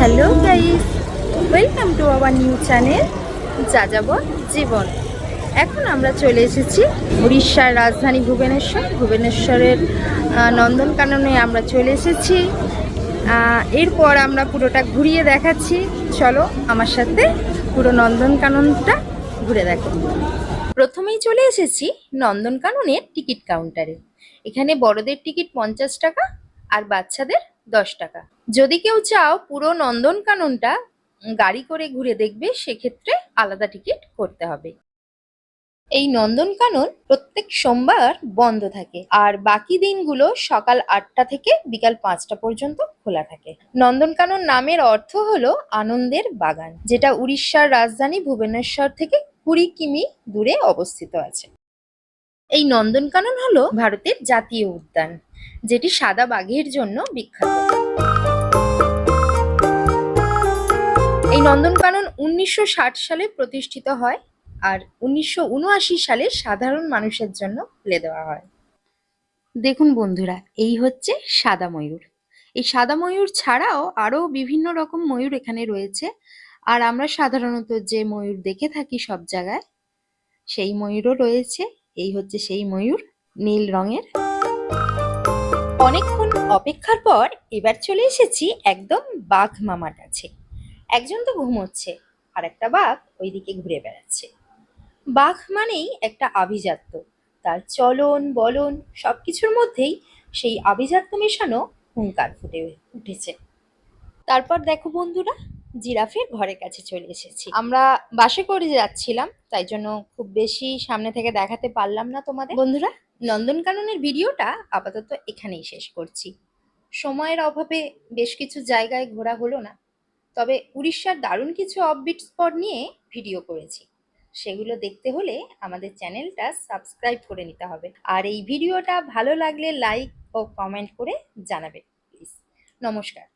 Guys, welcome to our new channel Jajabor Jibon. এখন আমরা চলে এসেছি উড়িষ্যার রাজধানী ভুবনেশ্বর। ভুবনেশ্বরের নন্দনকাননে আমরা চলে এসেছি। এরপর আমরা পুরোটা ঘুরিয়ে দেখাচ্ছি। চলো আমার সাথে পুরো নন্দনকাননটা ঘুরে দেখো। প্রথমেই চলে এসেছি নন্দনকাননের টিকিট কাউন্টারে। এখানে বড়দের টিকিট পঞ্চাশ টাকা আর বাচ্চাদের দশ টাকা। যদি কেউ চাও পুরো নন্দনকাননটা গাড়ি করে ঘুরে দেখবে, সেক্ষেত্রে আলাদা টিকিট করতে হবে। এই নন্দনকানন প্রত্যেক সোমবার বন্ধ থাকে আর বাকি দিনগুলো সকাল আটটা থেকে বিকাল পাঁচটা পর্যন্ত খোলা থাকে। নন্দনকানন নামের অর্থ হলো আনন্দের বাগান, যেটা উড়িষ্যার রাজধানী ভুবনেশ্বর থেকে কুড়ি কিমি দূরে অবস্থিত আছে। এই নন্দনকানন হলো ভারতের জাতীয় উদ্যান, যেটি সাদা বাঘের জন্য বিখ্যাত। এই নন্দনকানন উনিশশো ষাট সালে প্রতিষ্ঠিত হয় আর উনিশশো উনআশি সালে সাধারণ মানুষের জন্য খুলে দেওয়া হয়। দেখুন বন্ধুরা, এই হচ্ছে সাদা ময়ূর। এই সাদা ময়ূর ছাড়াও আরও বিভিন্ন রকম ময়ূর এখানে রয়েছে। আর আমরা সাধারণত যে ময়ূর দেখে থাকি সব জায়গায়, সেই ময়ূরও রয়েছে। এই হচ্ছে সেই ময়ূর, নীল রঙের। অনেকক্ষণ অপেক্ষার পর এবার চলে এসেছি একদম বাঘ মামার কাছে। একজন তো ঘুমোচ্ছে আর একটা বাঘ ওইদিকে ঘুরে বেড়াচ্ছে। বাঘ মানেই একটা আভিজাত্য। তার চলন, বলন সব কিছুর মধ্যেই সেই আভিজাত্য মেশানো হুঙ্কার ফুটে উঠেছে। তারপর দেখো বন্ধুরা জিরাফের ঘরের কাছে চলে এসেছি। আমরা বাসে করে যাচ্ছিলাম তাই জন্য খুব বেশি সামনে থেকে দেখাতে পারলাম না তোমাদের। বন্ধুরা নন্দনকাননের ভিডিওটা আপাতত এখানেই শেষ করছি। সময়ের অভাবে বেশ কিছু জায়গায় ঘোরা হলো না তবে উড়িষ্যার দারুণ কিছু অফবিট স্পট নিয়ে ভিডিও করেছি। সেগুলো দেখতে হলে আমাদের চ্যানেলটা সাবস্ক্রাইব করে নিতে হবে। আর এই ভিডিওটা ভালো লাগলে লাইক ও কমেন্ট করে জানাবে প্লিজ নমস্কার।